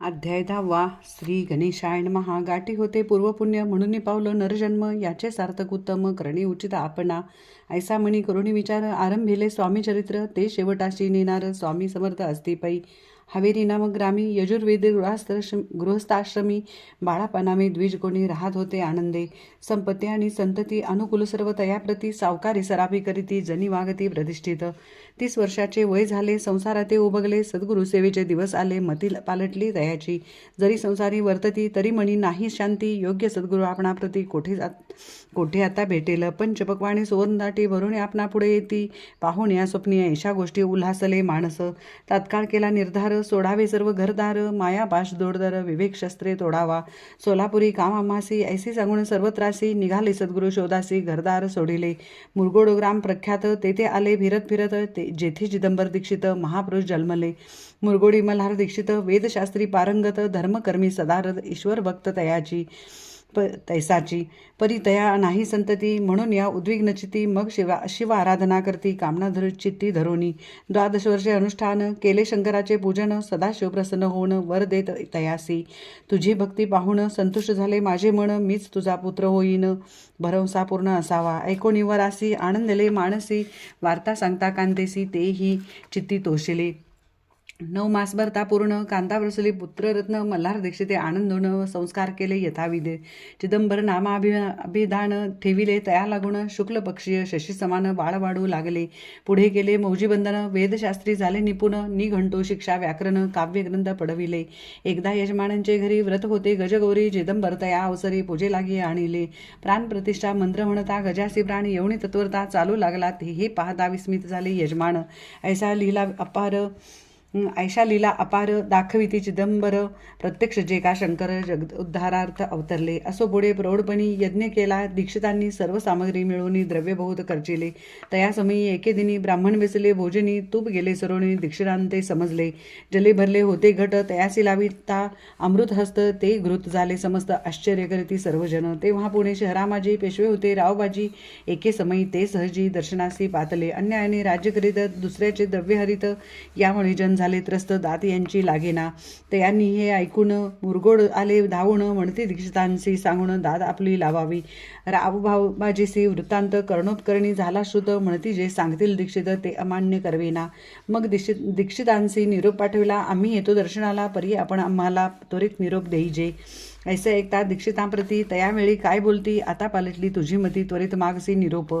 अध्याय दहावा श्री गणेशायण महा गाठी होते पूर्वपुण्य म्हणून पावलं नरजन्म याचे सार्थक उत्तम करणे उचित आपणा. ऐसा म्हणी करुणी विचार आरंभिले स्वामी चरित्र ते शेवटाशी नेणार स्वामी समर्थ असते पै हवेरी नामक ग्रामी यजुर्वेद गृहस्थाश्रमी बाळापणामे द्विजगुणी राहत होते आनंदे. संपत्ती आणि संतती अनुकूल सर्व तयाप्रती सावकारी सराफी करीती जनी वागती प्रतिष्ठित. तीस वर्षाचे वय झाले संसाराते उभगले सद्गुरुसेवेचे दिवस आले मती पालटली तयाची जरी संसारी वर्तती तरी म्हणी नाही शांती योग्य सद्गुरु आपणाप्रती कोठे जात कोठे आता भेटेल? पंचपक्वाणी सुवर्णदाटी भरून आपणा पुढे येती. पाहून या स्वप्नी ऐशा गोष्टी उल्हासले माणस. तात्काळ केला निर्धार सोडावे सर्व घरदार. माया पाश दोडदार विवेक शस्त्रे तोडावा. सोलापुरी कामामासी ऐसी सांगून सर्वत्रासी निघाले सद्गुरु शोधासी घरदार सोडिले. मुरगोड ग्राम प्रख्यात तेथे आले फिरत फिरत ते जेथे चिदंबर दीक्षित महापुरुष जन्मले. मुरगोडी मल्हार दीक्षित वेदशास्त्री पारंगत धर्मकर्मी सदारथ ईश्वर भक्त तयाची. प तैसाची. परी तया नाही संतती म्हणून या उद्विग्नचिती मग शिवा शिव आराधना करती कामना धर चित्ती धरोनी. द्वादश वर्षे अनुष्ठान केले शंकराचे पूजन सदाशिव प्रसन्न होऊन वर देत तयासी. तुझी भक्ती पाहून संतुष्ट झाले माझे मन मीच तुझा पुत्र होईन. भरवसा पूर्ण असावा. ऐकोणी वरासी आनंदले मानसी वार्ता सांगता कांतेसी तेही चित्ती तोषिले नऊ मास भरता पूर्ण कांता बरसली पुत्ररत्न मल्हार दीक्षिते आनंदोन संस्कार केले यथाविधे. चिदंबर नामाभि अभिधान ठेविले तया लागून शुक्ल पक्षीय शशी समान बाळ वाढू लागले. पुढे केले मौजीबंधन वेदशास्त्री झाले निपुण निघंटो शिक्षा व्याकरण काव्यग्रंथ पडविले एकदा यजमानांचे घरी व्रत होते गजगौरी चिदंबर तया अवसरी पूजे लागी आणिले. प्राणप्रतिष्ठा मंत्र म्हणता गजासी प्राण येवणी तत्वरता चालू लागला हे पाहता विस्मित झाले यजमान. ऐसा लीला अपार ऐशा लीला अपार दाखविती चिदंबर प्रत्यक्ष जे का शंकर जग उद्धारार्थ अवतरले असो पुढे प्रौढपणी यज्ञ केला दीक्षितांनी सर्व सामग्री मिळवून द्रव्यबहुत खर्चिले तया समयी एके दिनी ब्राह्मण बेसले भोजनी तूप गेले सरोणी दीक्षितांते समजले जले भरले होते घट तयासी लाविता अमृतहस्त ते घृत झाले समस्त आश्चर्य करीती सर्वजन तेव्हा पुणे शहरामाजी पेशवे होते रावबाजी एके समयी ते सहजी दर्शनासी पातले अन्यायाने राज्य करीत दुसऱ्याचे द्रव्य हरित यामुळे जन झाले त्रस्त दात यांची लागेना. ते यांनी हे ऐकून मुरगोड आले धावून म्हणते दीक्षितांशी सांगून दाद आपली लावावी. रावभाऊबाजीसी वृत्तांत कर्णोत्करणी झाला श्रुत म्हणती जे सांगतील दीक्षित ते अमान्य करवेना. मग दीक्षित दीक्षितांशी निरोप पाठविला आम्ही येतो दर्शनाला परी आपण आम्हाला त्वरित निरोप देईजे. ऐसे ऐकता दीक्षितांप्रती तयावेळी काय बोलती? आता पालटली तुझी मती त्वरित मागसी निरोप.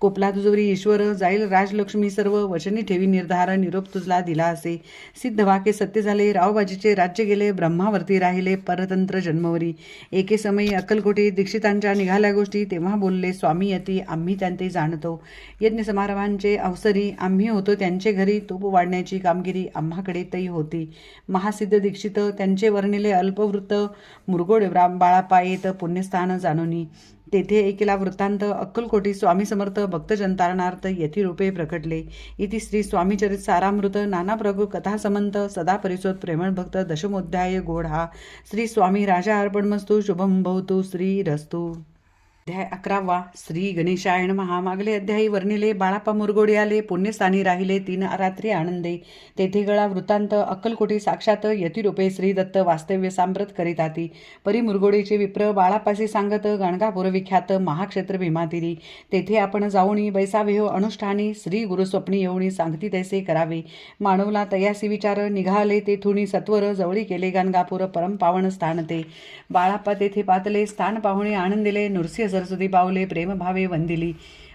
कोपला तुझवरी ईश्वर जाईल राजलक्ष्मी सर्व. वचनी ठेवी निर्धार निरोप तुझला दिला असे. सिद्ध वाक्य सत्य झाले रावबाजीचे राज्य गेले ब्रह्मावरती राहिले परतंत्र जन्मवरी. एके समयी अक्कलकोटी दीक्षितांच्या निघाल्या गोष्टी तेव्हा बोलले स्वामी यती आम्ही त्यांते जाणतो. यज्ञ समारंभांचे अवसरी आम्ही होतो त्यांचे घरी. तूप वाढण्याची कामगिरी आम्हाकडे तई होती. महासिद्ध दीक्षित त्यांचे वर्णिले अल्पवृत्त. मृग उघड राम बाळापायी तर पुण्यस्थान जाणोनी. तेथे एकेला वृत्तांत अक्कलकोटी स्वामी समर्थ भक्तजनतारणार्थ रूपे प्रकटले. इति श्री स्वामीचरित सारामृत नाना प्रभू कथासमंत सदा परिसोद प्रेमळ भक्त दशमोध्याय गोड हा श्री स्वामी राजा अर्पणमस्तू शुभम भवतु श्री रस्तू. अध्याय अकरावा. श्री गणेशायण महामागले अध्यायी वर्णिले बाळापा मुरगोडी आले पुण्यस्थानी राहिले तीन रात्री आनंदे. तेथे गळा वृत्तांत अक्कलकोटी साक्षात यतिरूपे श्री दत्त वास्तव्य सांप्रत करीताती परी मुरगोडीचे विप्र बाळापाशी सांगत गणगापूर विख्यात महाक्षेत्र भीमातिरी. तेथे आपण जाऊनी बैसावेह हो अनुष्ठानी श्री गुरुस्वप्नी येऊनी सांगती तैसे करावे. मानवला तयासी विचार निघाले तेथुनी सत्वर जवळी केले गणगापूर परमपावन स्थान ते. बाळाप्पा तेथे पातले स्थान पाहुणे आनंदिले नृसिंह सरस्वती पावले प्रेमभावे वंदिली.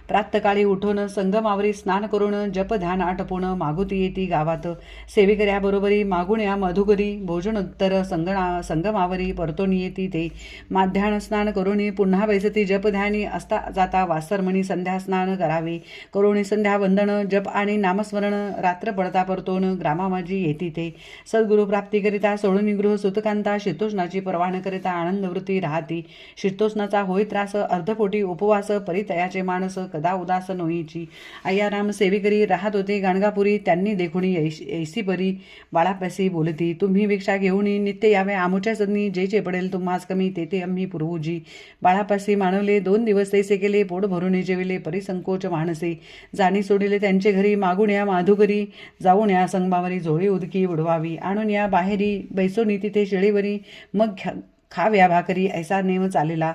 प्रातकाळी उठून संगमावरी स्नान करून जप ध्यान आटपून मागुती येती गावात. सेवेकऱ्याबरोबरी मागुण्या मधुगरी भोजनोत्तर संगणा संगमावरी परतून येती ते. माध्यान स्नान करुणी पुन्हा बैसती जपध्यानी असता जाता वासरमणी संध्या स्नान करावे. करुणी संध्या वंदन जप आणि नामस्मरण रात्र पडता परतून ग्रामामाजी येती ते. सद्गुरु प्राप्तीकरिता सोडून गृह सुतकांता शीतोष्णाची परवान करिता आनंदवृत्ती राहती. शीतोष्णाचा होय त्रास अर्धपोटी उपवास परितयाचे मानस कदा उदास नोईची. अय्याराम सेवेकरी राहत होते. गाणगापुरी त्यांनी देखुणी ऐशी ऐसी परी. बाळापाशी बोलती तुम्ही भिक्षा घेऊन नित्य यावे. आमुच्या सदनी जे जे पडेल तुम्हास कमी. ते ते आम्ही पुरवूजी बाळापासी मानवले दोन दिवस तैसे केले. पोट भरून जेविले. परिसंकोच माणसे. जाणी सोडिले त्यांचे घरी. मागून या माधुकरी. जाऊन या संगमावरी. झोळी उदकी उडवावी. आणून या बाहेरी. बैसोनी तिथे शेळीवरी. मग घ्या खाव्या भाकरी ऐसा नेम चालेला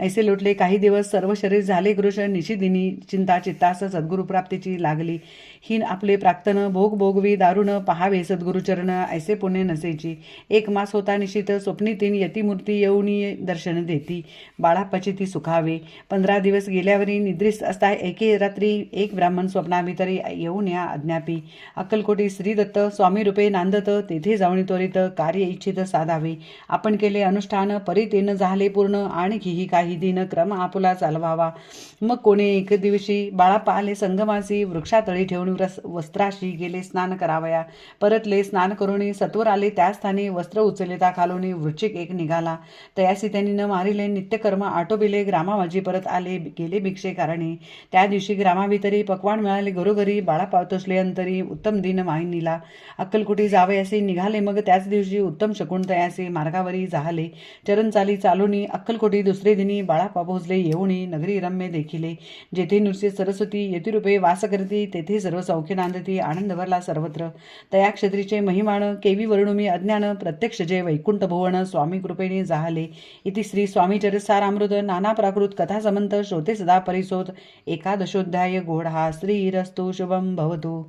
ऐसे लोटले काही दिवस सर्व शरीर झाले कृष निशिदिनी चिंता चित्तास सद्गुरु प्राप्तीची लागली. ही आपले प्राक्तन भोग भोगवी दारुण पहावे सद्गुरुचरण ऐसे पुण्य नसेची. एक मास होता निशित स्वप्नी तीन यतिमूर्ती येऊनी दर्शन देती. बाळापाची ती सुखावे. पंधरा दिवस गेल्यावरी निद्रिस्त असता एके रात्री एक ब्राह्मण स्वप्नाभितरी येऊन या अज्ञापी. अक्कलकोटी श्रीदत्त स्वामी रूपे नांदत तेथे जाऊन त्वरित कार्य इच्छित साधावे. आपण केले अनुष्ठान परितेन झाले पूर्ण. आणखीही काही दिन क्रम आपुला चालवावा. मग कोणी एक दिवशी बाळा आले संगमासी वृक्षातळी ठेवून वस्त्राशी गेले स्नान करावया. परतले स्नान करून सत्वर आले त्या स्थानी वस्त्र उचलता खालोनी वृश्चिक एक निघाला. तयासी त्यांनी न मारिले नित्यकर्म आटोबिले ग्रामामाजी परत आले गेले भिक्षे कारणे. त्या दिवशी ग्रामाभितरी पकवान मिळाले घरोघरी बाळा तोसले अंतरी उत्तम दिन माहिनीला अक्कलकुटी जावे असे निघाले मग त्याच दिवशी उत्तम शकून तयासे मार्गावरी जाहले. चरण चाली अक्कलकोटी दुसरे दिनी बाळापा भोजले येऊनी नगरी रम्य देखिले. जेथे नृत्य सरस्वती यतिरूपे वास करती तेथे सर्व सौख्य नांदती आनंद भरला सर्वत्र. तया क्षत्रीचे महिमान केवी वर्णुमी अज्ञान प्रत्यक्ष जे वैकुंठ भुवन स्वामी कृपेने जाहले. इति श्री स्वामी चरिसारामृत नाना प्राकृत कथा समंत श्रोते सदा परिसोत. एकादशोध्याय गोढा श्रीरस्तु शुभम भवतु.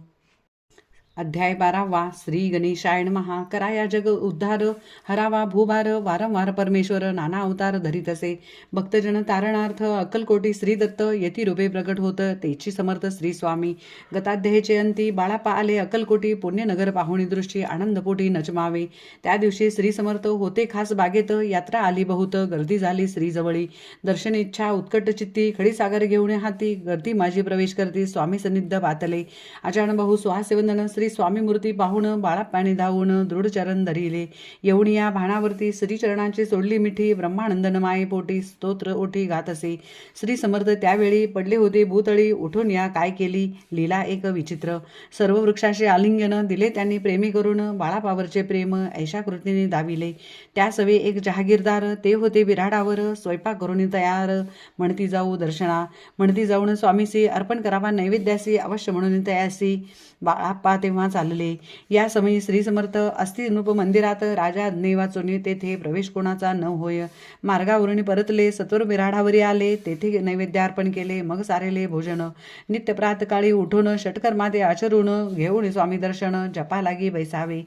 अध्याय बारावा श्री गणेशायण महा कराया जग उद्धार हरावा भूभार वारंवार परमेश्वर नाना अवतार धरीत असे. भक्तजन तारणार्थ अक्कलकोटी श्री दत्त येथी रूपे प्रगट होत तेची समर्थ श्री स्वामी. गताध्याय अंती बाळापा आले अक्कलकोटी पुण्यनगर पाहुणी दृष्टी आनंदपोटी नचमावे त्या दिवशी श्री समर्थ होते खास बागेत यात्रा आली बहुत गर्दी झाली श्रीजवळी दर्शन इच्छा उत्कट चित्ती खडीसागर घेऊन हाती गर्दी माझी प्रवेश करती स्वामी सन्निध पातले. अचानक बहु श्री श्री स्वामी मूर्ती पाहून बाळापाणी धावून दृढचरण धरिले. येऊन या भाणावरती श्रीचरणांची सोडली मिठी ब्रह्मानंदन माये पोटी स्तोत्र ओठी गात असे श्री समर्थ त्यावेळी पडले होते भूतळी उठून या काय केली? लीला एक विचित्र. सर्व वृक्षाशी आलिंगन दिले त्यांनी प्रेमी करून बाळापावरचे प्रेम ऐशा कृतीने दाविले. त्या सवे एक जहागीरदार ते होते विराडावर स्वयंपाक करून तयार म्हणती जाऊ दर्शना. म्हणती जाऊन स्वामीसी अर्पण करावा नैवेद्यासी अवश्य म्हणून तयासी. बाळाप्पा तेव्हा चालले. या समयी श्री समर्थ अस्थिनूप मंदिरात राजा अग्नी तेथे प्रवेश कोणाचा न होय. मार्गावरून परतले सत्वर बिराडावरी आले तेथे नैवेद्यार्पण केले मग सारेले भोजन. नित्य प्रातकाळी उठून षटकर्माते आचरून घेऊन स्वामी दर्शन जपा लागी बैसावे.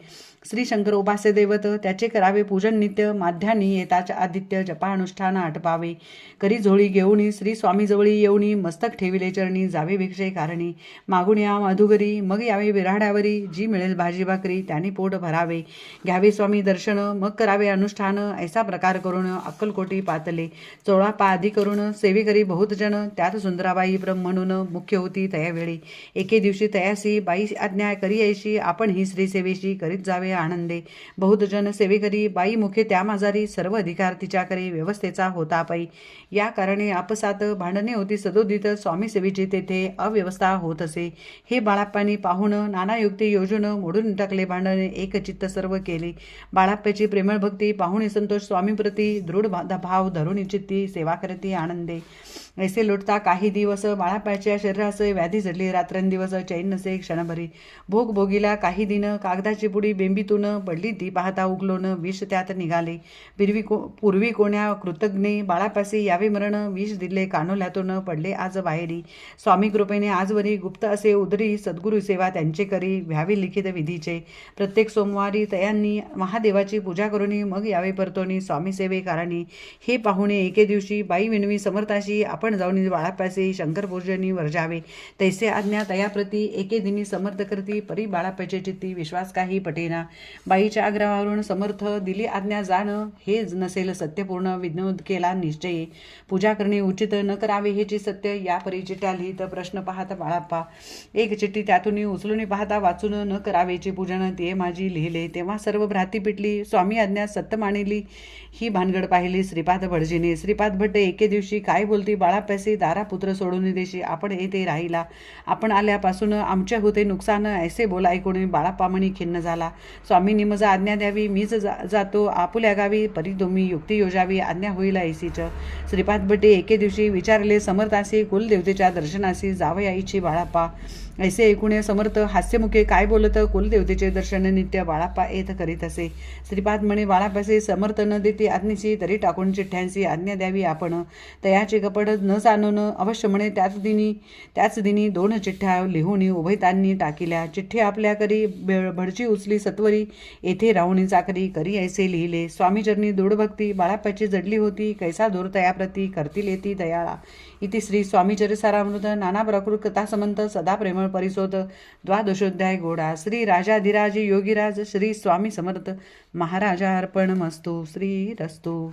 श्री शंकर उपास्य दैवत त्याचे करावे पूजन नित्य माध्यानी येताच आदित्य जपानुष्ठान आटपावे. करी झोळी घेऊन श्री स्वामीजवळी येऊनी मस्तक ठेविले चरणी जावे भिक्षे कारणी. मागून या माधुगरी मग यावे विराड्यावरी जी मिळेल भाजी भाकरी त्याने पोट भरावे. घ्यावे स्वामी दर्शन मग करावे अनुष्ठान ऐसा प्रकार करून अक्कलकोटी पातले. चोळा पा आधी करून सेवेकरी बहुतजन त्यात सुंदराबाई ब्रह्म म्हणून मुख्य होती तयावेळी. एके दिवशी तयासी बाई आज्ञा करी ऐशी आपण ही स्त्री सेवेशी करीत जावे आनंदे. बहुतजन सेवेकरी बाई मुखे त्या माजारी सर्व अधिकार तिच्याकडे व्यवस्थेचा होता पायी. या कारणे आपसात भांडणे होती सदोदित स्वामी सेवेची तेथे अव्यवस्था होत असे. हे बाळाप्पांनी पाहून नाना युक्ती योजून मोडून टाकले भांडणे एकचित्त सर्व केले. बाळाप्पाची प्रेमळ भक्ती पाहुणे संतोष स्वामीप्रती दृढ भाव धरून चित्ती सेवा करती आनंदे. ऐसे लोटता काही दिवस बाळापाच्या शरीराचे व्याधी झडली. रात्रंदिवस चैन नसे क्षणभरी. भोग भोगीला काही दिन कागदाची पुडी बेंबीतून पडली. ती पाहता उगलोन विष त्यात निघाले. पूर्वी को पूर्वी कोण्या कृतज्ञे बाळापासी यावे मरण विष दिले. कानोल्यातून पडले आज बाहेरी. स्वामी कृपेने आजवरी गुप्त असे उदरी सद्गुरू सेवा त्यांचे करी. व्हावे लिखित विधीचे. प्रत्येक सोमवारी तयांनी महादेवाची पूजा करून. मग यावे परतोनी स्वामी सेवे कारणी हे पाहुणे एके दिवशी बाई विनवी समर्थाशी आपण जाऊन बाळापासे शंकरपूर्जनी वर्जावे तैसे आज्ञा तयाप्रती एके दिनी समर्थ करती परी बाळापाचे चित्ती विश्वास काही पटेना. बाईच्या आग्रहावरून समर्थ दिली आज्ञा जाणं हे नसेल सत्यपूर्ण विनोद केला निश्चय. पूजा करणे उचित न करावे हेची सत्य या परी चिठ्ठ्या लिहित प्रश्न पाहता बाळाप्पा. एक चिठ्ठी त्यातून उचलून पाहता वाचून न करावेची पूजन ते माझी लिहिले. तेव्हा सर्व भ्राती पिटली. स्वामी आज्ञा सत्य मानिली ही भानगड पाहिली श्रीपाद भटजीने. श्रीपाद भट्ट एके दिवशी काय बोलती बाळापाशी दारा पुत्र सोडून देशी आपण येथे राहिला. आपण आल्यापासून आमच्या होते नुकसान ऐसे बोला ऐकून बाळापामणी खिन्न झाला. स्वामींनी मज आज्ञा द्यावी मीच जा जातो आपुल्या गावी परी युक्ती योजावी आज्ञा होईल ऐसीच. श्रीपाद भट्टे एके दिवशी विचारले समर्थासी कुलदेवतेच्या दर्शनासी जावयाईची बाळाप्पा. ऐसे ऐकून समर्थ हास्यमुखे काय बोलत कुलदेवतेचे दर्शन नित्य बाळापा येत करीत असे. श्रीपाद म्हणे बाळापासे समर्थ न देती आज्ञेशी तरी टाकून चिठ्ठ्यांशी आज्ञा द्यावी आपण. तयाचे कपड न जाणून अवश्य म्हणे. त्याच दिनी त्याच दिनी दोन चिठ्ठ्या लिहून उभयतांनी टाकिल्या. चिठ्ठी आपल्या करी भडची उचली सत्वरी. येथे राहुणी चाकरी करी ऐसे लिहिले. स्वामीचरणी दृढभक्ती बाळापाची जडली होती. कैसा दूर तयाप्रती करतील येती दयाळा. इति श्री स्वामीचरिसारामृत नाना प्रकृत कथा समंत. सदा प्रेमळ परिसोत. द्वादशोध्याय गोडा श्री राजाधिराज योगीराज. श्री स्वामी समर्थ. महाराजा अर्पण मस्तू श्री रस्तू.